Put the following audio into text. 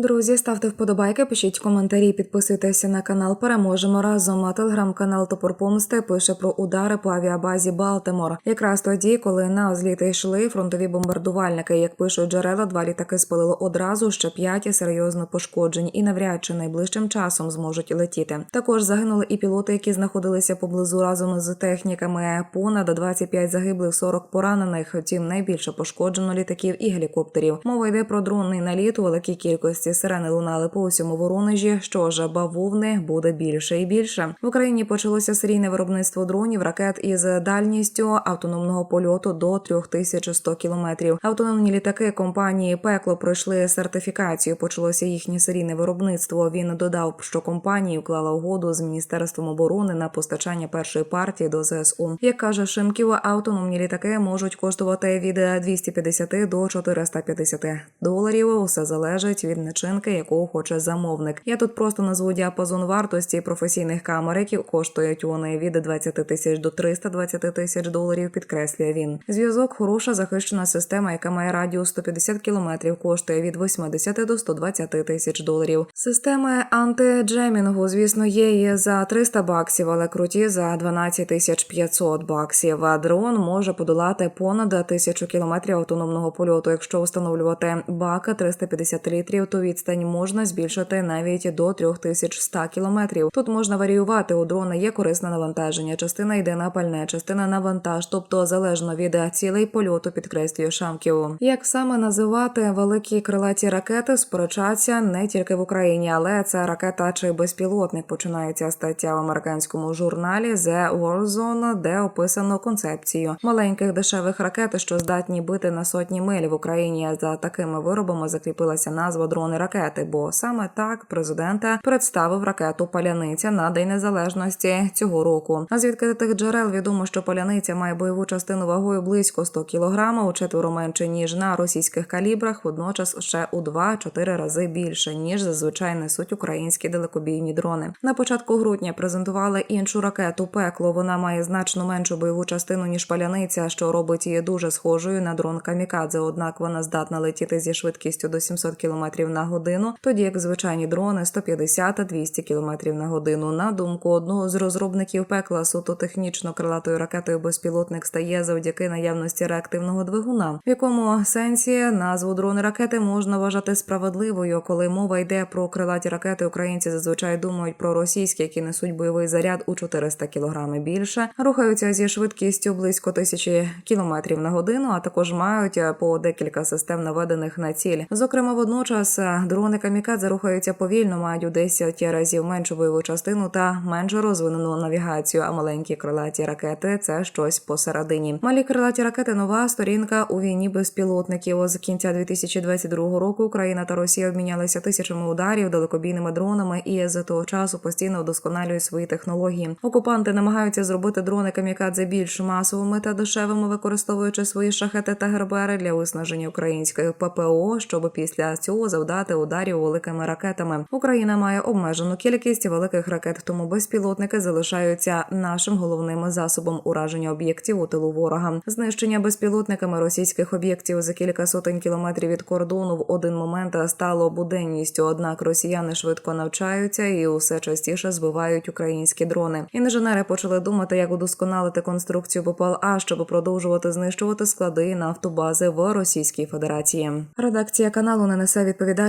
Друзі, ставте вподобайки, пишіть коментарі, підписуйтеся на канал. Переможемо разом. А телеграм-канал Топор Помсти пише про удари по авіабазі Балтимор. Якраз тоді, коли на зліти йшли фронтові бомбардувальники. Як пишуть джерела, два літаки спалило одразу, ще п'ять серйозно пошкоджень і навряд чи найближчим часом зможуть летіти. Також загинули і пілоти, які знаходилися поблизу разом з техніками. Понад 25 загиблих, 40 поранених. Втім, найбільше пошкоджено літаків і гелікоптерів. Мова йде про дронний наліт у великій кількості. Сирени лунали по усьому Воронежі. Що ж, бавовни буде більше і більше. В Україні почалося серійне виробництво дронів, ракет із дальністю автономного польоту до 3100 кілометрів. Автономні літаки компанії Пекло пройшли сертифікацію. Почалося їхнє серійне виробництво. Він додав, що компанія уклала угоду з міністерством оборони на постачання першої партії до ЗСУ. Як каже Шимків, автономні літаки можуть коштувати від 250 до 450 доларів. Усе залежить від начинки, яку хоче замовник. Я тут просто назву діапазон вартості професійних камер, які коштують вони від 20 тисяч до 320 тисяч доларів. Підкреслює він. Зв'язок хороша захищена система, яка має радіус 150 кілометрів, коштує від 80 до 120 тисяч доларів. Системи антиджемінгу, звісно, є і за 300 баксів, але круті за 12 тисяч 500 баксів. А дрон може подолати понад тисячу кілометрів автономного польоту. Якщо встановлювати бак 350 літрів, то відстань можна збільшити навіть до 3100 кілометрів. Тут можна варіювати. У дрона є корисне навантаження. Частина йде на пальне, частина на вантаж, тобто залежно від цілей польоту, підкреслює Шамків. Як саме називати великі крилаті ракети, сперечаться не тільки в Україні, але це ракета чи безпілотник. Починається стаття в американському журналі The Warzone, де описано концепцію маленьких дешевих ракет, що здатні бити на сотні миль в Україні. За такими виробами закріпилася назва дрони ракети, бо саме так президента представив ракету Паляниця на День Незалежності цього року. А з відкритих джерел відомо, що паляниця має бойову частину вагою близько 100 кг, у четверо менше ніж на російських калібрах, водночас ще у 2-4 рази більше ніж зазвичай несуть українські далекобійні дрони. На початку грудня презентували іншу ракету пекло. Вона має значно меншу бойову частину ніж паляниця, що робить її дуже схожою на дрон камікадзе. Однак вона здатна летіти зі швидкістю до 700 км на годину, тоді як звичайні дрони 150-200 км на годину. На думку одного з розробників пекла, суто технічно крилатою ракетою безпілотник стає завдяки наявності реактивного двигуна, в якому сенсі назву дрони ракети можна вважати справедливою. Коли мова йде про крилаті ракети, українці зазвичай думають про російські, які несуть бойовий заряд у 400 кг більше, рухаються зі швидкістю близько тисячі кілометрів на годину, а також мають по декілька систем наведених на ціль. Зокрема, водночас дрони камікадзе рухаються повільно, мають у 10 разів меншу бойову частину та менш розвинену навігацію. А маленькі крилаті ракети це щось посередині. Малі крилаті ракети нова сторінка у війні безпілотників. З кінця 2022 року Україна та Росія обмінялися тисячами ударів далекобійними дронами, і з того часу постійно вдосконалюють свої технології. Окупанти намагаються зробити дрони камікадзе більш масовими та дешевими, використовуючи свої шахети та гербери для виснаження української ППО, щоб після цього завдати ударів великими ракетами. Україна має обмежену кількість великих ракет, тому безпілотники залишаються нашим головним засобом ураження об'єктів у тилу ворога. Знищення безпілотниками російських об'єктів за кілька сотень кілометрів від кордону в один момент стало буденністю. Однак росіяни швидко навчаються і усе частіше збивають українські дрони. Інженери почали думати, як удосконалити конструкцію БПЛА, щоб продовжувати знищувати склади і нафтобази в Російській Федерації. Редакція каналу не несе